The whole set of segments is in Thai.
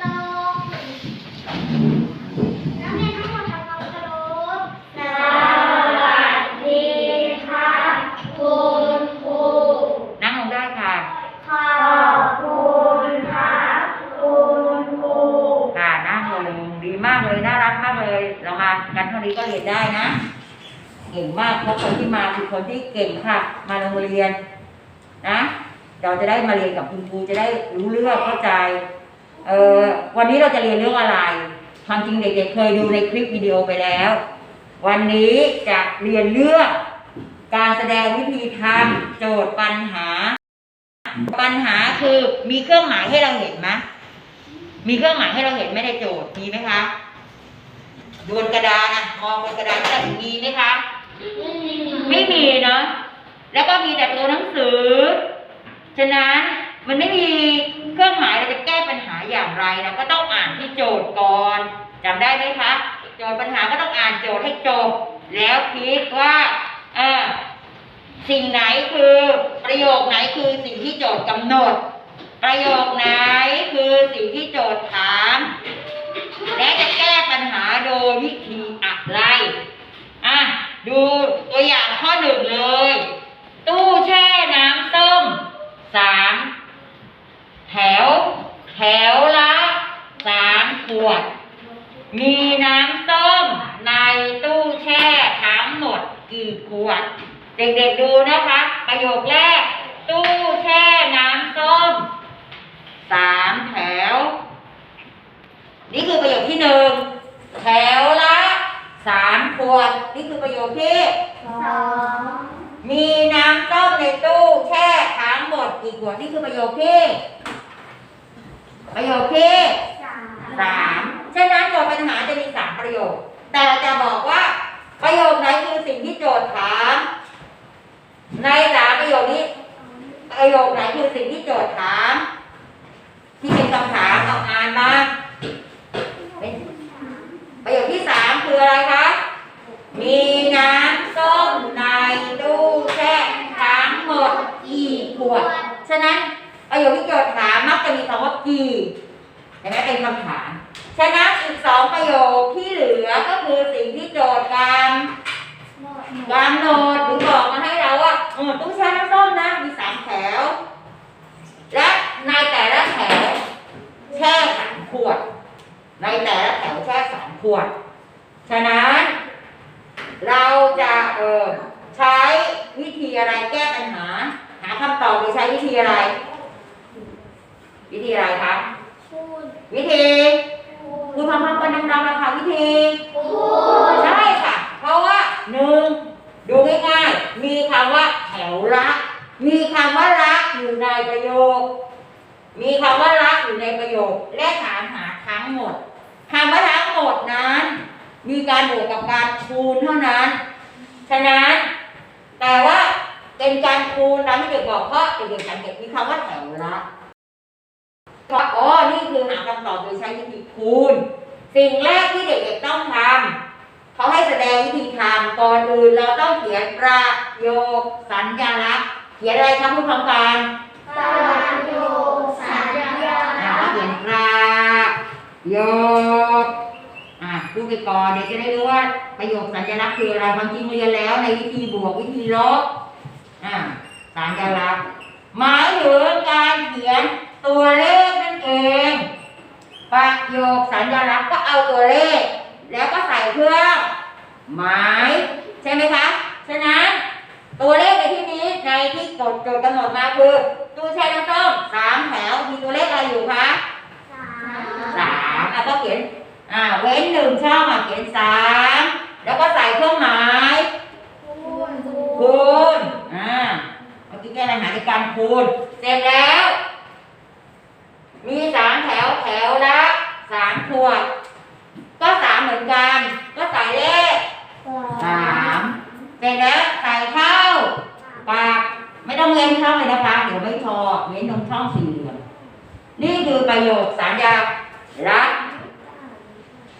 ตรงนักเรียนทั้งหมดทำความเคารพสวัสดีค่ะคุณครูนั่งลงได้ค่ะ ขอบคุณค่ะคุณครูค่ะนั่งลงดีมากเลยน่ารักมากเลย เรามากันเท่านี้ก็เรียนได้นะ เก่งมากเพราะคนที่มาคือคนที่เก่งค่ะ มาโรงเรียนนะ เราจะได้มาเรียนกับคุณครูจะได้รู้เรื่องเข้าใจ เออวันนี้เราจะเรียนเรื่องอะไรความจริงเด็กๆเคยดูในคลิปวิดีโอไปแล้ว วันนี้จะเรียนเรื่องการแสดงวิธีทำโจทย์ปัญหา ปัญหาคือมีเครื่องหมายให้เราเห็นไหมมีเครื่องหมายให้เราเห็นไม่ได้โจทย์มีไหมคะดูบนกระดานนะมองบนกระดานจะมีไหมคะ ไม่มีเนาะแล้วก็มีแต่ตัวหนังสือ ฉะนั้น มันไม่มีเครื่องหมายเราจะแก้ปัญหาอย่างไรเราก็ต้องอ่านที่โจทย์ก่อนจำได้ไหมคะโจทย์ปัญหาก็ต้องอ่านโจทย์ให้จบ แล้วคิดว่าเออสิ่งไหนคือประโยคไหนคือสิ่งที่โจทย์กำหนด ประโยคไหนคือสิ่งที่โจทย์ถาม และจะแก้ปัญหาโดยวิธีอะไรอะดูตัวอย่างข้อหนึ่งเลย ตู้แช่น้ำส้มสาม แถว แถวละสามขวด มีน้ำส้มในตู้แช่ทั้งหมดกี่ขวด เด็กๆดูนะคะ ประโยคแรก ตู้แช่น้ำส้มสามแถว นี่คือประโยคที่หนึ่งแถวละสามขวด นี่คือประโยคที่สองมีน้ำส้มในตู้แช่ทั้งหมดกี่ขวด นี่คือประโยคที่ ประโยคที่สามสามฉะนั้นโจทย์ปัญหาจะมีสามประโยค แต่จะบอกว่าประโยคไหนคือสิ่งที่โจทย์ถาม ในสามประโยคนี้ ประโยคไหนคือสิ่งที่โจทย์ถาม ที่เป็นคำถามเอาอ่านมาเป็นประโยคที่สามคืออะไรคะ มีน้ำส้มในตู้แช่ทั้งหมดกี่ขวด ฉะนั้น ประโยคที่โจทย์ถามมักจะมีคำว่ากี่เห็นไหมเป็นคำถามฉะนั้นอีกสองประโยคที่เหลือก็คือสิ่งที่โจทย์การกำหนดหรือบอกมาให้เราว่าเออตู้แช่น้ำส้มนะมีสามแถว และในแต่ละแถวแช่สามขวด ในแต่ละแถวแช่สามขวด ฉะนั้น เราจะเออใช้วิธีอะไรแก้ปัญหา หาคำตอบโดยใช้วิธีอะไร วิธีอะไรคะ พูดวิธีคุณทำความกันดังๆนะคะวิธีพูดใช่ค่ะ เพราะว่าหนึ่งดูง่ายๆ มีคำว่าแถวละมีคำว่าละอยู่ในประโยค มีคำว่าละอยู่ในประโยค และถามหาทั้งหมดคำว่าทั้งหมดนั้น มีการบวกกับการคูณเท่านั้น ฉะนั้น แต่ว่าเป็นการคูณตามที่เด็กบอกเพราะเด็กๆสังเกตมีคำว่าแถวละ เพราะอ๋อนี่คือหาคำตอบโดยใช้วิธีคูณ สิ่งแรกที่เด็กๆต้องทำเขาให้แสดงวิธีทำก่อนอื่นเราต้องเขียนประโยคสัญลักษณ์เขียนอะไรครับผู้ฟังการประโยคสัญญาอ่าเขียนประโยคอ่าดูไปก่อนเดี๋ยวจะได้รู้ว่าประโยคสัญลักษณ์คืออะไรบางทีเรียนแล้วในวิธีบวกวิธีลบอ่าสัญลักษณ์หมายถึงการเขียน ตัวเลขนั่นเอง ประโยคสัญลักษณ์ก็เอาตัวเลข แล้วก็ใส่เครื่องหมายใช่ไหมคะ ฉะนั้นตัวเลขในที่นี้ในที่กฎโจทย์กำหนดมาคือตู้แช่น้ำส้มสามแถวมีตัวเลขอะไรอยู่คะสาสามอะก็เขียนอ่าเว้นหนึ่งช่องอะเขียนสามแล้วก็ใส่เครื่องหมายพูดคูณอ่าเมื่อกี้แก้ปัญหาในการคูณเสร็จแล้ว มีสามแถวแถวละสามขวด ก็สามเหมือนกัน ก็ใส่เลขสามเสร็จแล้วใส่เข้าปากไม่ต้องเว้นช่องเลยนะคะ เดี๋ยวไม่พอเว้นตรงช่องสี่เหลี่ยม นี่คือประโยคสัญญาลักษณ์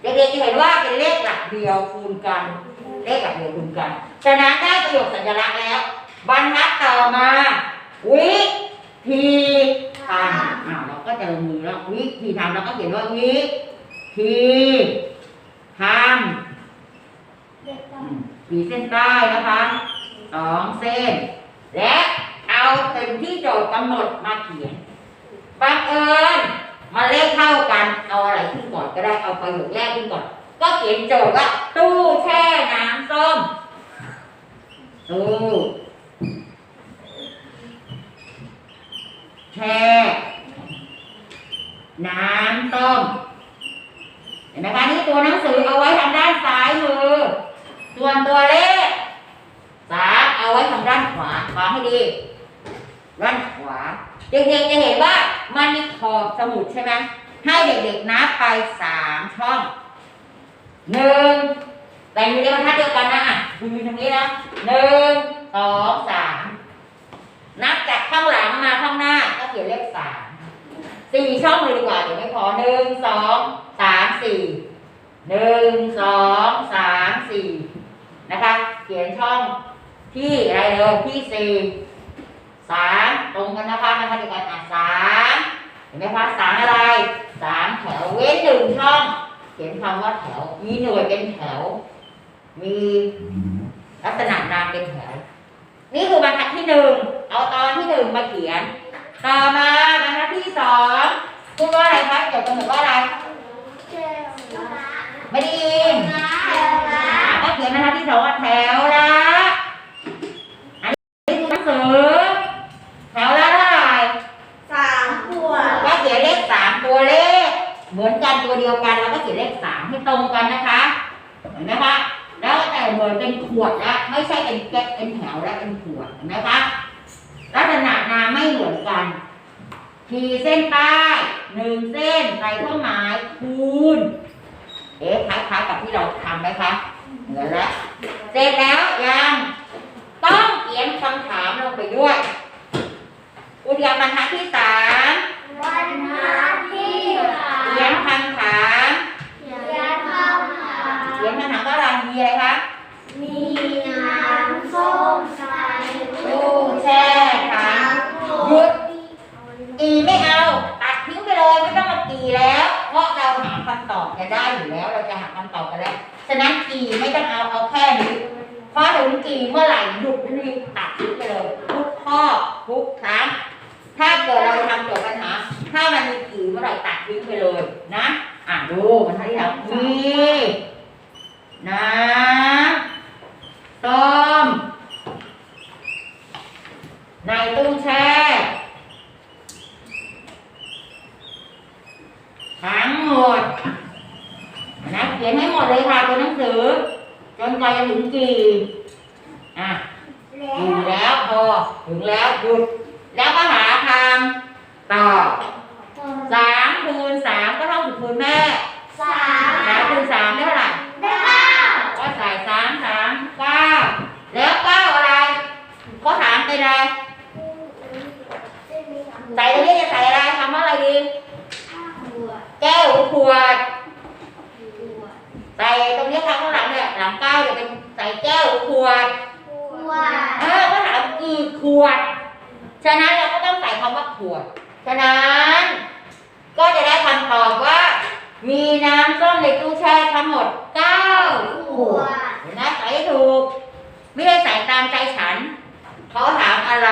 เด็กๆจะเห็นว่าเป็นเลขหลักเดียวคูณกัน เลขหลักเดียวคูณกัน ฉะนั้นได้ประโยคสัญลักษณ์แล้ว บรรทัดต่อมา วิธี ท ทำอ่าเราก็จะลงมือแล้ วิธีทำเราก็เขียนว่าวิธีทำเด็กต้องขีดเส้นใต้นะคะสองเส้น และเอาสิ่งที่โจทย์กำหนดมาเขียนบังเอิญมาเลขเท่ากันเอาอะไรขึ้นก่อนก็ได้เอาประโยคแรกขึ้นก่อน ก็เขียนโจทย์ว่าตู้แช่น้ำส้มตู้แช่ น้ำส้ม เห็นไหมคะนี่ตัวหนังสือเอาไว้ทางด้านซ้ายมือ ส่วนตัวเลขสามเอาไว้ทางด้านขวาฟังให้ดี ด้านขวา เด็กๆจะเห็นว่ามันมีขอบสมุดใช่ไหมให้เด็กๆนับไปสามช่องหนึ่งแต่อยู่ในบรรทัดเดียวกันนะอะดูตรงนี้นะหนึ่งสองสามนับจากข้างหลังมาข้างหน้าก็เขียนเลขสาม สี่ช่องเลยดีกว่าเดี๋ยวไม่พอหนึ่งสองสามสี่หนึ่งสองสามสี่นะคะ เขียนช่องที่อะไรเลยที่สี่สามตรงกันนะคะนะคะเดียวกันอะสามเห็นไหมคะสามอะไรสามแถวเว้นหนึ่งช่อง เขียนคำว่าแถว มีหน่วยเป็นแถว มีลักษณะนามเป็นแถว นี่คือบรรทัดที่หนึ่งเอาตอนที่หนึ่งมาเขียน ต่อมาบรรทัดที่สองพูดว่าอะไรคะเกี่ยวกับหนูว่าอะไรเจ้าละไม่ได้ยินเจ้าละอะก็เขียนบรรทัดที่สองว่าแถวละ อันนี้คือหนังสือ แถวละเท่าไหร่ สามขวด ก็เขียนเลขสามตัวเลข เหมือนกันตัวเดียวกันเราก็เขียนเลขสามให้ตรงกันนะคะ เห็นไหมคะ แล้วแต่เหมือนเป็นขวดแล้วไม่ใช่เป็นแก๊กเป็นแถวแล้วเป็นขวดเห็นไหมคะลักษณะนามไม่เหมือนกันขีดเส้นใต้หนึ่งเส้นใส่เครื่องหมายคูณ เอ๊ะคล้ายๆกับที่เราทำไหมคะเหมือนแล้ว เสร็จแล้วยังต้องเขียนคำถามลงไปด้วยอุทยานบรรทัดที่สาม วันทัดที่สา เขียน ม คำถาม เขียนคำถาม เขียนคำถามว่าอะไรมีอะไรคะ มีน้ำส้มใส่ ตู้แช่ถังหยุดกีไม่เอา ตัดทิ้งไปเลยไม่ต้องมากีแล้ว เพราะเราหาคำตอบจะได้อยู่แล้ว เราจะหาคำตอบกันแล้ว ฉะนั้นกีไม่ต้องเอาเอาแค่นี้เพราะถึงกีเมื่อไหร่หยุดรีบตัดทิ้งไปเลย ทุกข้อทุกครั้ง ถ้าเกิดเราทำโจทย์ปัญหา ถ้ามันมีกีเมื่อไหร่ตัดทิ้งไปเลยนะ อะดูมันให้เรานี่นะต้ม ในตู้แช่ ทั้งหมดนะเขียนให้หมดเลยค่ะตัวหนังสือ จนกว่าจะถึงกี่อะแล้ถึงวแล้วพอถึงแล้วหยุด แล้วก็หาคำตอบสามคูณสามก็เท่ากับคูณแม่สามสามคูณสามได้เท่าไหร่ได้เก้าก็ใส่สามสามเก้าแล้วเก้าอะไร ก็ถามไปอะไรใส่ตรงนี้จะใส่อะไรคำว่าอะไรดีแก้วขวด ใส่ตรงนี้คำข้างหลังเนี่ยหลังเก้าจะเป็นใส่แก้วขวดเออก็ถามกี่ขวด ฉะนั้นเราก็ต้องใส่คำว่าขวด ฉะนั้น ก็จะได้คำตอบว่า มีน้ำส้มในตู้แช่ทั้งหมดเก้าขวดเห็นไหมใส่ให้ถูก ไม่ได้ใส่ตามใจฉันเขาถามอะไร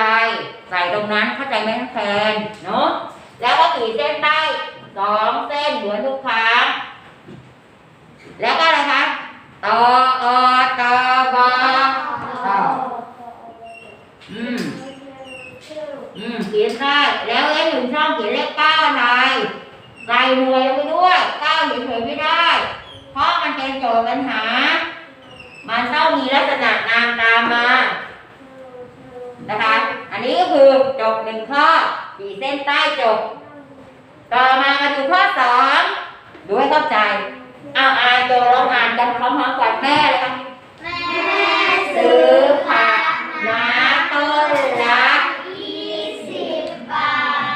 ใส่ตรงนั้นเข้าใจไหมน้องแทนเนาะแล้วก็ขีดเส้นใต้สองเส้นเหมือนทุกครั้ง แล้วก็อะไรคะตออตอบออืม อืมเขียนได้แล้วไอ้หนึ่งช่องเขียนเลขเก้าไทยใส่หน่วยลงไปด้วยเก้าเฉยๆไม่ได้ เพราะมันเป็นโจทย์ปัญหา มันต้องมีลักษณะนามตามมา นะคะ อันนี้ก็คือจบหนึ่งข้อขีดเส้นใต้จบ ต่อมามาดูข้อสองดูให้เข้าใจเอาอ่านโจทย์ลองอ่านกันพร้อมๆกับแม่เลยครับแม่ซื้อผักน้ำต้นละยี่สิบบา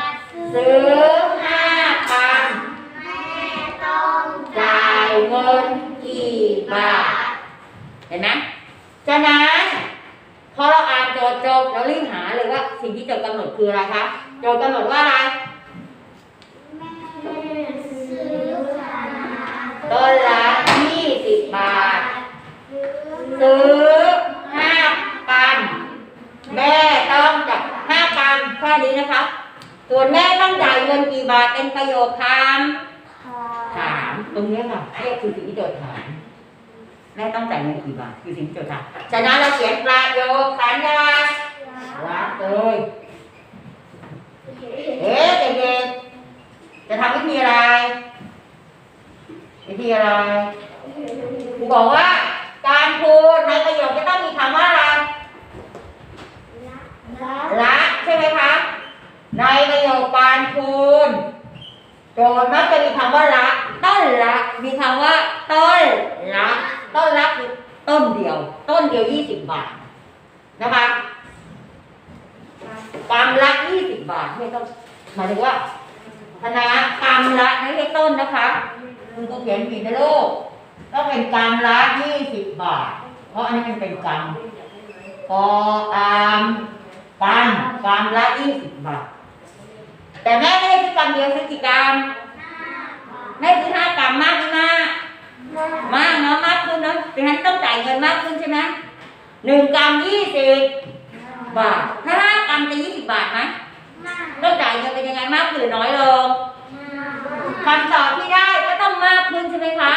ท ซื้อห้าพันแม่ต้องจ่ายเงินกี่บาท เห็นไหมฉะนั้นพอเราอ่านโจทย์จบเรารีบหาเลยว่าสิ่งที่โจทย์กำหนดคืออะไรคะโจทย์กำหนดว่าอะไร ม ต้นละยี่สิบบาท ซื้อห้ากรัมแม่ต้องจ่ายห้ากรัมแค่นี้นะคะ ส่วนแม่ต้องจ่ายเงินกี่บาทเป็นประโยคคำถามตรงนี้ค่ะเรียกคือสิ่งที่โจทย์ถามแม่ต้องจ่ายเงินกี่บาทคือสิ่งที่โจทย์ถามฉะนั้นเราเขียนประโยคสัญญารักเลยเอ๊ะเด็กๆจะทำวิธีอะไรวิ ธีอะไรครูบอกว่า การพูดในประโยคจะต้องมีคำว่าอะไรละใช่ไหมคะในประโยคการคูณโจทย์มักจะมีคำว่าละต้นละมีคำว่าต้นละต้นละคือต้นเดียว ต้นเดียวยี่สิบบาทนะคะกำละยี่สิบบาทไม่ต้องหมายถึงว่าธนากำละไม่ใช่ต้นนะคะ คุณก็เขียนผิดนะลูกต้องเป็นกำละยี่สิบบาท เพราะอันนี้มันเป็นกำกออามกรัมกรัมละยี่สิบบาท แต่แม่ไม่ได้ซื้อกรัมเดียวซื้อกี่กรัมแม่ซื้อห้ากรัมมากไหมมากมากเนาะมากขึ้นเนาะดังนั้นต้องจ่ายเงินมากขึ้นใช่ไหมหนึ่งกรัมยี่สิบบาท ถ้าห้ากรัมจะยี่สิบบาทไหมต้องจ่ายเงินเป็นยังไงมากขึ้นหรือน้อยลงคำตอบที่ได้ มากขึ้นใช่ไหมคะ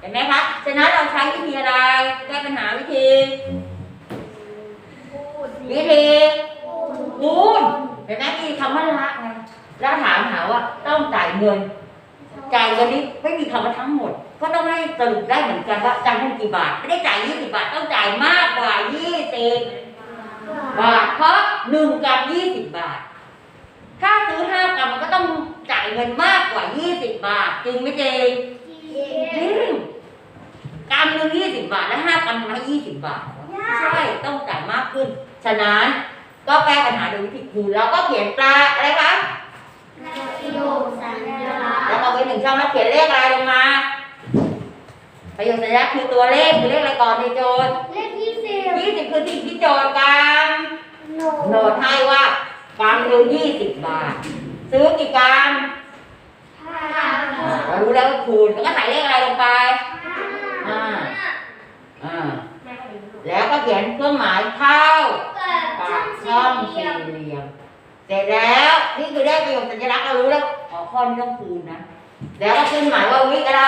เห็นไหมคะฉะนั้นเราใช้วิธีอะไรแก้ปัญหาวิธี วิธีคูณเห็นไหมมีคำว่าละไงแล้วถามหาว่าต้องจ่ายเงินจ่ายเงินนี้ไม่มีคำว่าทั้งหมด ก็ต้องให้สรุปได้เหมือนกันว่าจ่ายเงินกี่บาท ไม่ได้จ่ายยี่สิบบาทต้องจ่ายมากกว่ายี่สิบบาทเพราะหนึ่งกรัมยี่สิบบาท ถ้าซื้อห้ากรัมมันก็ต้องจ่ายเงินมากกว่ายี่สิ บบาท จริงไหมจริงจริงกรัมหนึ่งยี่สิบบาทและห้ากรัมมันยี่สิบบาท ใช่ต้องจ่ายมากขึ้น ฉะนั้นก็แก้ปัญหาโดยวิธีคูณแล้วก็เขียนปลาอะไรคะแล้วเอาไว้หนึ่งช่องแล้วเขียนเลขอะไรลงมา ประโยคสัญลักษณ์คือตัวเลขคือเลขอะไรก่อนในโจทย์ยี่สิบคือที่ที่โจทย์กันโหนดให้ว่ากรัมหนึ่งยี่สิบบาท ซื้อกี่กรัมเรารู้แล้วว่าคูณแล้วก็ใส่เลขอะไรลงไป อ่า อ่า แล้วก็เขียนเครื่องหมายเท่าปากช่องสี่เหลี่ยม เสร็จแล้วนี่คือได้ประโยคสัญลักษณ์เรารู้แล้วขอข้อนี้ต้องคูณนะ แล้วก็ขึ้นหมายว่าวิอะไร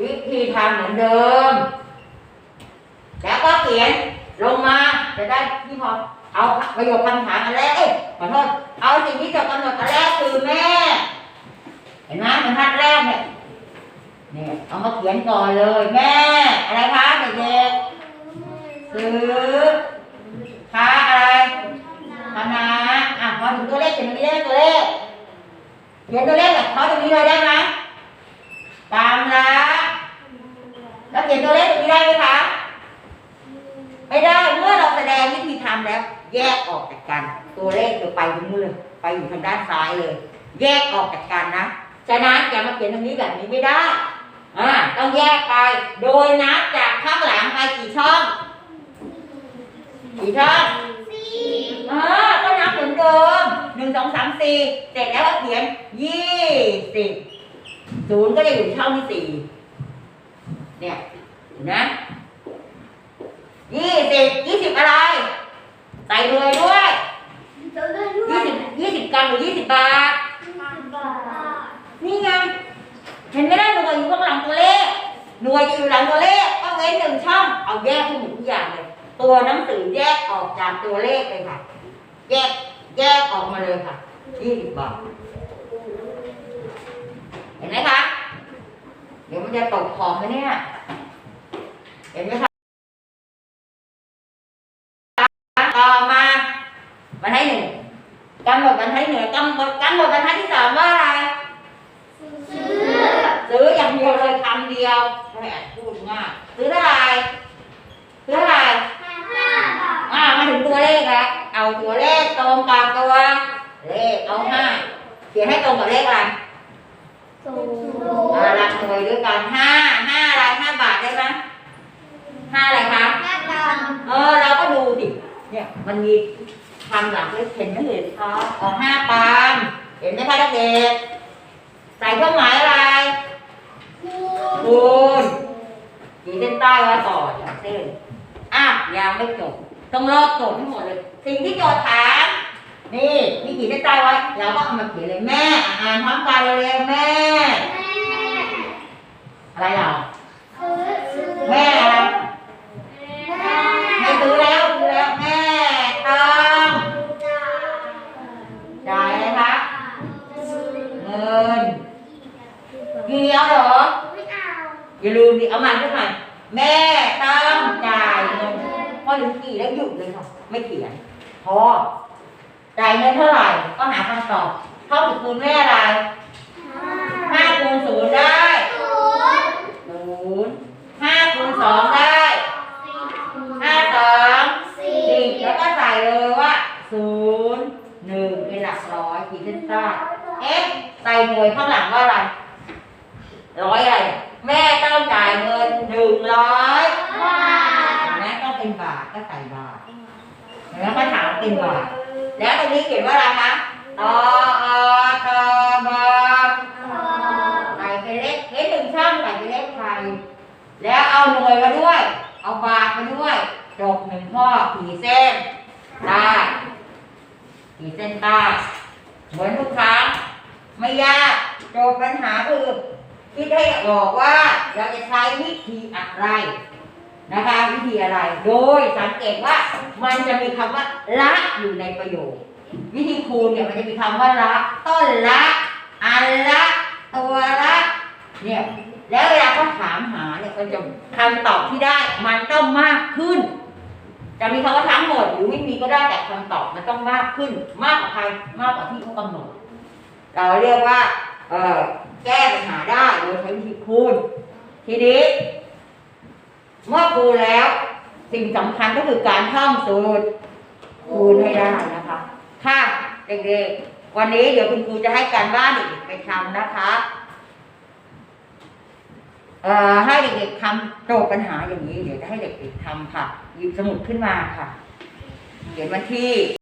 วิธีทำเหมือนเดิม แล้วก็เขียนลงมาจะได้ที่พอ เอาประโยคคำถามอันแรกเอ้ยขอโทษเอาสิ่งที่จะกำหนดอันแรกคือแม่ เห็นไหมบรรทัดแรกเนี่ยเนี่ยเอามาเขียนก่อนเลยแม่ อะไรคะเด็กๆซื้อค้าอะไรคณะอะพอถึงตัวเลขเขียนตรงนี้ได้ไหมตัวเลขเขียนตัวเลขแบบเขาตรงนี้เลยได้ไหมตามละแล้วเขียนตัวเลขตรงนี้ได้ไหมคะไม่ได้เมื่อเราแสดงวิธีทำแล้ว แยกออกจากกัน ตัวเลขคือไปตรงนู้นเลย ไปอยู่ทางด้านซ้ายเลย แยกออกจากกันนะฉะนั้นอย่ามาเขียนตรงนี้แบบนี้ไม่ได้อ่าต้องแยกไป โดยนับจากข้างหลังไปกี่ช่องกี่ช่องเออก็นับเหมือนเดิมหนึ่งสองสามสี่เสร็จแล้วก็เขียนยี่สิบศูนย์ก็จะอยู่ช่องที่สี่เนี่ยเห็นไหมยี่สิบยี่สิบอะไร ใส่เลยด้วยยี่สิบยี่สิบกรัมหรือยี่สิบบาท นี่ไง เห็นไหมล่ะหน่วยอยู่ข้างหลังตัวเลข หน่วยจะอยู่หลังตัวเลขก็เว้นหนึ่งช่อง เอาแยกให้หมดทุกอย่างเลย ตัวหนังสือแยกออกจากตัวเลขเลยค่ะ แยก แยกออกมาเลยค่ะยี่สิบบาท เห็นไหมคะ เดี๋ยวมันจะตกขอบไหมเนี่ย เห็นไหมคะ ต่อมาบรรทัดหนึ่งกำหนดบรรทัดหนึ่งกำหนดกำหนดบรรทัดที่สามว่าอะไรซื้ออย่างเดียวเลยคำเดียวแหมพูดง่ายซื้อเท่าไหร่ซื้อเท่าไหร่อ่ามาถึงตัวเลขแล้วเอาตัวเลขตรงกับตัวเลขเอาห้าเขียนให้ตรงกับเลขอะไรอ่าหลักหน่วยด้วยกันห้าห้าอะไรห้าบาทได้ไหมห้าอะไรคะเออเราก็ดูดิ เนี่ยมันมีคำหลังเลขเห็นไหมเห็นคะเอาห้าปามเห็นไหมคะเด็กๆใส่เครื่องหมายอะไรคูคูณขีดเส้นใต้ไว้ก่อนสองเส้นอะยังไม่จบต้องรอบจบทั้งหมดเลย สิ่งที่โจทย์ถามนี่นี่ขีดเส้นใต้ไว้เราก็เอามาเขียนเลยแม่ อ่านพร้อมกันเลยแม่ แม่ อะไรเรา ซื้อซื้อ แม่อะไร แม่ ไม่ซื้อแล้วซื้อแล้วแม่ต้องจ่ายอะไรคะ เงินเกี่ยวเหรอ ไม่เอา อย่าลืมดิเอามาขึ้นมาแม่ต้องจ่ายเงินพอถึงกี่แล้วหยุดเลยค่ะไม่เขียนพอจ่ายเงินเท่าไหร่ ก็หาคำตอบเท่ากับคูณแม่อะไรห้าคูณศูนย์ได้ ศูนย์ ศูนย์ห้าคูณสองได้ ห้าสอง สี่ สิบแล้วก็ใส่เลยว่าศูนย์หนึ่งเป็นหลักร้อยขีดเส้นใต้เอ๊ะ ใส่หน่วยข้างหลังว่าอะไร ร้อยอะไรเนี่ยแม่ต้องจ่ายเงินหนึ่งร้อยบาทแม่ต้องเป็นบาทก็ใส่บาทแล้วก็ถามเป็นบาท แล้วตรงนี้เขียนว่าอะไรคะตออตอบาใส่เป็นเลขเลขหนึ่งช่องใส่เป็นเลขไทยแล้วเอาหน่วยมาด้วย เอาบาทมาด้วยจบหนึ่งข้อขีดเส้นใต้ขีดเส้นใต้เหมือนทุกครั้ง ไม่ยากโจทย์ปัญหาคือคิดให้บอกว่าเราจะใช้วิธีอะไรนะคะวิธีอะไร โดยสังเกตว่ามันจะมีคำว่าละอยู่ในประโยค วิธีคูณเนี่ยมันจะมีคำว่าละต้นละอันละตัวละเนี่ยแล้วเวลาเขาถามหาเนี่ยก็จะคำตอบที่ได้ มันต้องมากขึ้น จะมีคำว่าทั้งหมดหรือไม่มีก็ได้แต่คำตอบมันต้องมากขึ้น มากกว่าใครมากกว่าที่เขากำหนด เราเรียกว่าแก้ปัญหาได้โดยใช้วิธีคูณ ทีนี้ เมื่อคูณแล้วสิ่งสำคัญก็คือการท่องสูตรคูณให้ได้นะคะค่ะเด็กๆวันนี้เดี๋ยวคุณครูจะให้การบ้านเด็กๆไปทำนะคะเอ่อให้เด็กๆทำโจทย์ปัญหาอย่างนี้ เดี๋ยวจะให้เด็กๆทำค่ะ หยิบสมุดขึ้นมาค่ะเขียนวันที่